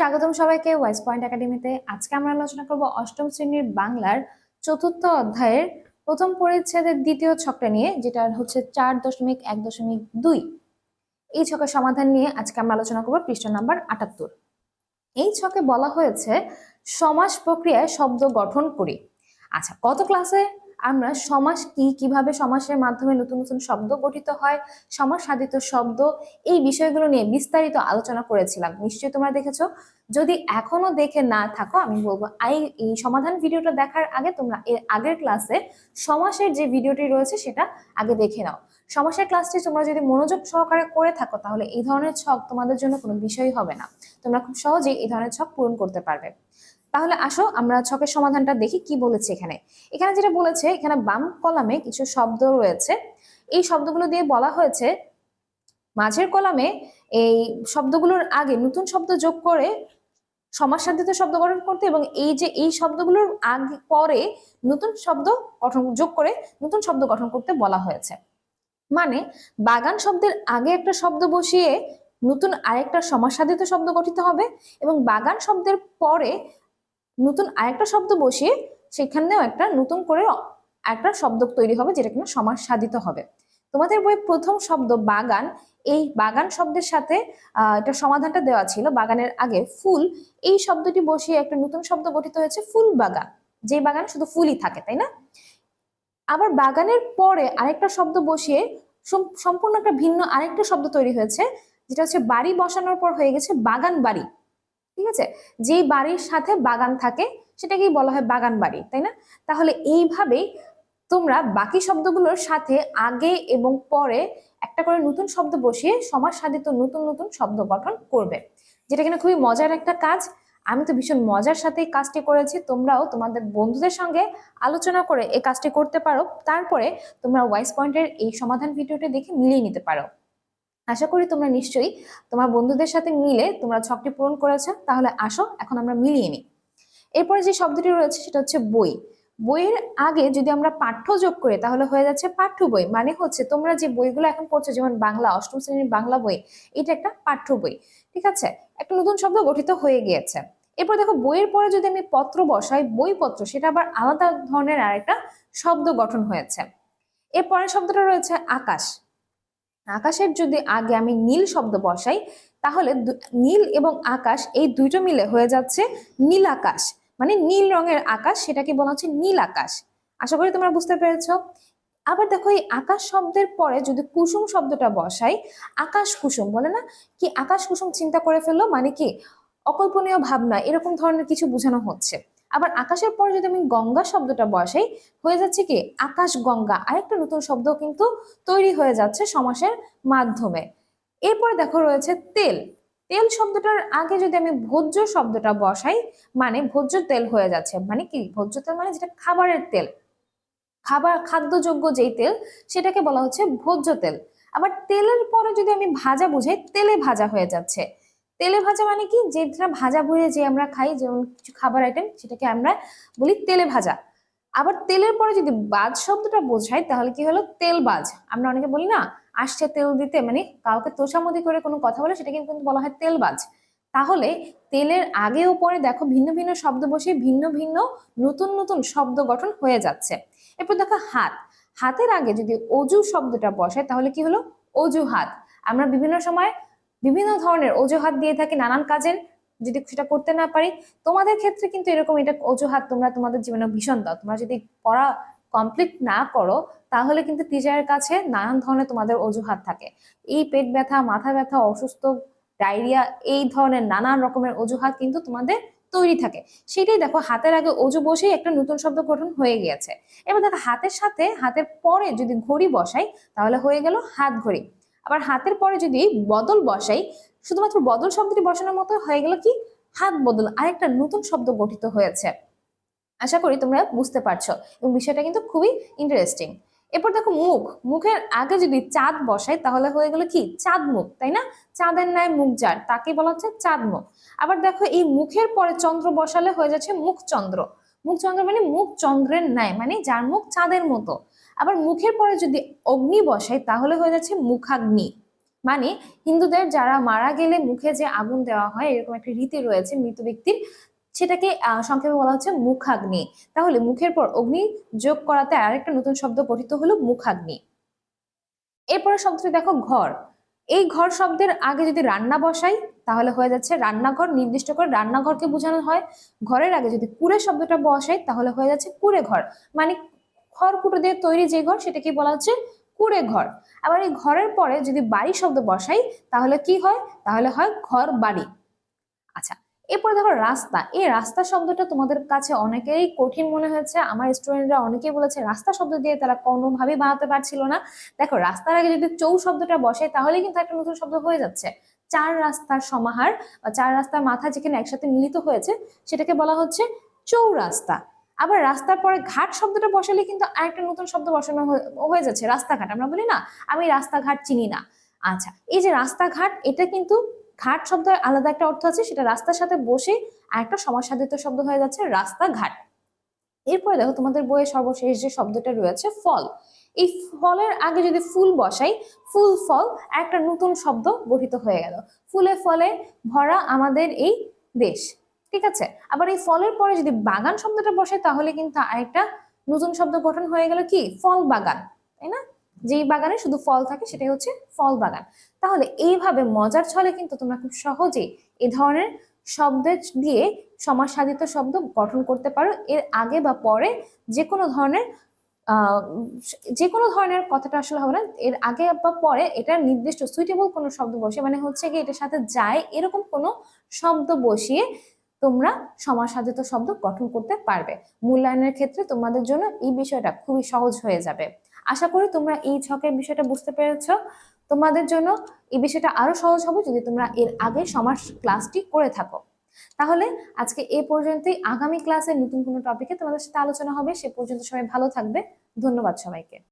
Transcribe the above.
স্বাগতম সবাইকে wise point একাডেমিতে আজকে আমরা আলোচনা করব অষ্টম শ্রেণির বাংলার চতুর্থ অধ্যায়ের প্রথম পরিচ্ছেদের দ্বিতীয় ছকটা নিয়ে, যেটা হচ্ছে চার দশমিক এক দশমিক দুই। এই ছকের সমাধান নিয়ে আজকে আমরা আলোচনা করব পৃষ্ঠা নাম্বার আটাত্তর। এই ছকে বলা হয়েছে, সমাস প্রক্রিয়ায় শব্দ গঠন করি। আচ্ছা গত ক্লাসে আমরা সমাস কি, কীভাবে সমাসের মাধ্যমে নতুন নতুন শব্দ গঠিত হয় সমাস সাধিত শব্দ, এই বিষয়গুলো নিয়ে বিস্তারিত আলোচনা করেছিলাম। নিশ্চয়ই তোমরা দেখেছ। যদি এখনও দেখে না থাকো, আমি বলব এই এই সমাধান ভিডিওটা দেখার আগে তোমরা এর আগের ক্লাসে সমাসের যে ভিডিওটি রয়েছে, সেটা আগে দেখে নাও। সমাসের ক্লাসটি তোমরা যদি মনোযোগ সহকারে করে থাকো, তাহলে এই ধরনের ছক তোমাদের জন্য কোনো বিষয়ই হবে না। তোমরা খুব সহজেই এই ধরনের ছক পূরণ করতে পারবে। তাহলে আসো, আমরা ছকের সমাধানটা দেখি কি বলেছে এখানে। এখানে যেটা বলেছে, এখানে বাম কলামে কিছু শব্দ রয়েছে। এই শব্দগুলো দিয়ে বলা হয়েছে, মাঝের কলামে এই শব্দগুলোর আগে নতুন শব্দ যোগ করে সমাজ সাধিত শব্দ গঠন করতে এবং এই যে এই শব্দগুলোর আগে পরে নতুন শব্দ গঠন, যোগ করে নতুন শব্দ গঠন করতে বলা হয়েছে। মানে বাগান শব্দের আগে একটা শব্দ বসিয়ে নতুন আরেকটা সমাজ সাধিত শব্দ গঠিত হবে এবং বাগান শব্দের পরে নতুন আরেকটা শব্দ বসিয়ে সেখানেও একটা নতুন করে একটা শব্দ তৈরি হবে যেটা কিনা সমাজ সাধিত হবে। তোমাদের বই প্রথম শব্দ বাগান, এই বাগান শব্দের সাথে এটা সমাধানটা দেওয়া ছিল বাগানের আগে ফুল। এই শব্দটি বসিয়ে একটা নতুন শব্দ গঠিত হয়েছে ফুল বাগান। যে বাগান শুধু ফুলই থাকে, তাই না? আবার বাগানের পরে আরেকটা শব্দ বসিয়ে সম্পূর্ণ একটা ভিন্ন আরেকটা শব্দ তৈরি হয়েছে, যেটা হচ্ছে বাড়ি বসানোর পর হয়ে গেছে বাগান বাড়ি। ঠিক আছে? যেই বাড়ির সাথে বাগান থাকে, সেটাকেই বলা হয় বাগান বাড়ি, তাই না? তাহলে এইভাবেই তোমরা বাকি শব্দগুলোর সাথে আগে এবং পরে একটা করে নতুন শব্দ বসিয়ে সমাজ সাধিত নতুন নতুন শব্দ গঠন করবে। যেটা কিনা খুবই মজার একটা কাজ। আমি তো ভীষণ মজার সাথে কাজটি করেছি। তোমরাও তোমাদের বন্ধুদের সঙ্গে আলোচনা করে এই কাজটি করতে পারো। তারপরে তোমরা ওয়াইস পয়েন্টের এই সমাধান ভিডিওটি দেখে মিলিয়ে নিতে পারো। আশা করি তোমরা নিশ্চয়ই তোমার বন্ধুদের সাথে মিলে তোমরা ছকটি পূরণ করেছ। তাহলে আসো, এখন আমরা মিলিয়ে নিই। এরপরে যে শব্দটি রয়েছে সেটা হচ্ছে বই। বইয়ের আগে যদি আমরা পাঠ্য যোগ করি, তাহলে হয়ে যাচ্ছে পাঠ্য বই। মানে হচ্ছে তোমরা যে বইগুলো এখন পড়ছো, যেমন বাংলা, অষ্টম শ্রেণির বাংলা বই, এটা একটা পাঠ্য বই। ঠিক আছে? একটা নতুন শব্দ গঠিত হয়ে গিয়েছে। এরপর দেখো, বইয়ের পরে যদি আমি পত্র বসাই, বইপত্র, সেটা আবার আলাদা ধরনের আরেকটা শব্দ গঠন হয়েছে। এরপরের শব্দটা রয়েছে আকাশ। আকাশের যদি আগে আমি নীল শব্দ বসাই, তাহলে নীল এবং আকাশ এই দুইটো মিলে হয়ে যাচ্ছে নীল আকাশ। মানে নীল রঙের আকাশ, সেটাকে বলা হচ্ছে নীল আকাশ। আশা করি তোমরা বুঝতে পেরেছ। আবার দেখো এই আকাশ শব্দের পরে যদি কুসুম শব্দটা বসাই, আকাশ কুসুম বলে না? কি আকাশ কুসুম চিন্তা করে ফেলল? মানে কি? অকল্পনীয় ভাবনা, এরকম ধরনের কিছু বোঝানো হচ্ছে। আবার আকাশের পরে যদি আমি গঙ্গা শব্দটা বসাই, হয়ে যাচ্ছে কি আকাশ গঙ্গা। আরেকটা নতুন শব্দ কিন্তু তৈরি হয়ে যাচ্ছে সমাসের মাধ্যমে। এরপরে দেখো রয়েছে তেল। তেল শব্দটার আগে যদি আমি ভোজ্য শব্দটা বসাই মানে ভোজ্য তেল হয়ে যাচ্ছে মানে কি? ভোজ্য তেল মানে যেটা খাবারের তেল। খাবার, খাদ্যযোগ্য যেই তেল, সেটাকে বলা হচ্ছে ভোজ্য তেল। আবার তেলের পরে যদি আমি ভাজা বুঝাই, তেলে ভাজা হয়ে যাচ্ছে। তেলে ভাজা মানে কি? যেটা ভাজা ভুড়ে যে আমরা খাই, যেমন কিছু খাবার আইটেম সেটাকে আমরা বলি তেলে ভাজা। আবার তেলের পরে যদি বাজ শব্দটা বোঝাই, তাহলে কি হলো? তেল বাজ। আমরা অনেকে বলি, না, আসছে তেল দিতে। মানে কাউকে তোষামদি করে কোনো কথা বলে, সেটাকে কিন্তু বলা হয় তেলবাজ তাহলে তেলের আগে ও পরে দেখো ভিন্ন ভিন্ন শব্দ বসে ভিন্ন ভিন্ন নতুন নতুন শব্দ গঠন হয়ে যাচ্ছে। এরপর দেখো হাত। হাতের আগে যদি অজু শব্দটা বসায় তাহলে কি হলো? অজু হাত আমরা বিভিন্ন সময় বিভিন্ন ধরনের অজুহাত দিয়ে থাকি, নানান কাজের যদি সেটা করতে না পারি, তোমাদের ক্ষেত্রে কিন্তু এরকম এটা অজুহাত তোমরা তোমাদের জীবনে ভীষণ দাও। তোমরা যদি পড়া কমপ্লিট না করো, তাহলে কিন্তু টিচারের কাছে নানান ধরনের তোমাদের অজুহাত থাকে। এই পেট ব্যথা, মাথা ব্যথা, অসুস্থ, ডায়রিয়া, এই ধরনের নানান রকমের অজুহাত কিন্তু তোমাদের তৈরি থাকে। সেটাই দেখো, হাতের আগে অজু বসেই একটা নতুন শব্দ গঠন হয়ে গিয়েছে। এবার দেখো, হাতের সাথে, হাতের পরে যদি ঘড়ি বসাই, তাহলে হয়ে গেল হাত ঘড়ি। আবার হাতের পরে যদি বদল বসাই, শুধুমাত্র বদল শব্দটি বসানোর মতো হয়ে গেল কি? হাত বদল, আরেকটা নতুন শব্দ গঠিত হয়েছে। আশা করি তোমরা বুঝতে পারছ এবং বিষয়টা কিন্তু খুবই ইন্টারেস্টিং এরপর দেখো মুখ, মুখের আগে যদি চাঁদ বসাই তাহলে হয়ে গেল কি? চাঁদ মুখ, তাই না? চাঁদের ন্যায় মুখ যার তাকে বলা হচ্ছে চাঁদ মুখ। আবার দেখো এই মুখের পরে চন্দ্র বসালে হয়ে যাচ্ছে মুখ চন্দ্র। মুখ চন্দ্র মানে মুখ চন্দ্রের ন্যায় মানে যার মুখ চাঁদের মতো। আবার মুখের পরে যদি অগ্নি বসাই তাহলে হয়ে যাচ্ছে মুখাগ্নি। মানে হিন্দুদের যারা মারা গেলে মুখে যে আগুন দেওয়া হয়, এরকম একটা রীতি রয়েছে মৃত ব্যক্তির, সেটাকে সংক্ষেপে বলা হচ্ছে মুখাগ্নি। তাহলে মুখের পর অগ্নি যোগ করাতে আরেকটা নতুন শব্দ গঠিত হলো মুখাগ্নি। এরপরে শব্দটি দেখো, ঘর। এই ঘর শব্দের আগে যদি রান্না বসাই, তাহলে হয়ে যাচ্ছে রান্নাঘর। নির্দিষ্ট করে রান্নাঘরকে বোঝানো হয়। ঘরের আগে যদি কুড়ে শব্দটা বসাই, তাহলে হয়ে যাচ্ছে কুড়ে ঘর। মানে খড়কুটো দিয়ে তৈরি যে ঘর, সেটাকে বলা হচ্ছে কুড়ে ঘর। আবার এই ঘরের পরে যদি বাড়ি শব্দ বসাই, তাহলে কি হয়? তাহলে হয় ঘর বাড়ি। আচ্ছা এরপরে দেখো রাস্তা। এই রাস্তা শব্দটা তোমাদের কাছে অনেকেই কঠিন মনে হয়েছে। আমার স্টুডেন্টরা অনেকেই বলেছে, রাস্তা শব্দ দিয়ে তারা কোনোভাবেই বানাতে পারছিল না। দেখো, রাস্তার আগে যদি চৌ শব্দটা বসে, তাহলে কিন্তু একটা নতুন শব্দ হয়ে যাচ্ছে। চার রাস্তার সমাহার বা চার রাস্তার মাথা যেখানে একসাথে মিলিত হয়েছে, সেটাকে বলা হচ্ছে চৌরাস্তা। আবার রাস্তার পরে ঘাট শব্দটা বসালে কিন্তু আরেকটা নতুন শব্দ বসানো হয়ে- যাচ্ছে, রাস্তাঘাট। আমরা বলি, না, আমি রাস্তাঘাট চিনি না। আচ্ছা এই যে রাস্তাঘাট, এটা কিন্তু ঘাট শব্দের আলাদা একটা অর্থ আছে, সেটা রাস্তার সাথে বসে আরেকটা সমাসাধিত শব্দ হয়ে যাচ্ছে, রাস্তাঘাট। এরপরে দেখো, তোমাদের বইয়ে সর্বশেষ যে শব্দটা রয়েছে, ফল। এই ফলের আগে যদি ফুল বসাই, ফুল, ফল, একটা নতুন শব্দ গঠিত হয়ে গেল। ফুলে, ফলে ভরা আমাদের এই দেশ। ঠিক আছে? আবার এই ফলের পরে যদি বাগান শব্দটা বসে, তাহলে কিন্তু আরেকটা নতুন শব্দ গঠন হয়ে গেল কি? ফল বাগান, তাই না? যেই বাগানে শুধু ফল থাকে, সেটাই হচ্ছে ফল বাগান। তাহলে এইভাবে মজার ছলে কিন্তু তোমরা খুব সহজেই এ ধরনের শব্দ দিয়ে সমাজ সাধিত শব্দ গঠন করতে পারো। এর আগে বা পরে যে কোনো ধরনের যে কোনো ধরনের কথাটা আসলে হবে না, এর আগে বা পরে এটা নির্দিষ্ট সুইটেবল কোনো শব্দ বসে মানে হচ্ছে কি এটার সাথে যায়, এরকম কোনো শব্দ বসিয়ে তোমরা সমাজ সাধিত শব্দ গঠন করতে পারবে। মূল্যায়নের ক্ষেত্রে তোমাদের জন্য এই বিষয়টা খুবই সহজ হয়ে যাবে। আশা করি তোমরা এই ছকের বিষয়টা বুঝতে পেরেছ। তোমাদের জন্য এই বিষয়টা আরও সহজ হবে যদি তোমরা এর আগে সমাজ ক্লাসটি করে থাকো। তাহলে আজকে এ পর্যন্তই। আগামী ক্লাসে নতুন কোনো টপিকে তোমাদের সাথে আলোচনা হবে। সে পর্যন্ত সবাই ভালো থাকবে। ধন্যবাদ সবাইকে।